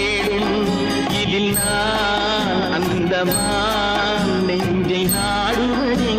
தேடும் இதில் நான் அந்த நெஞ்சை நாடுவதே.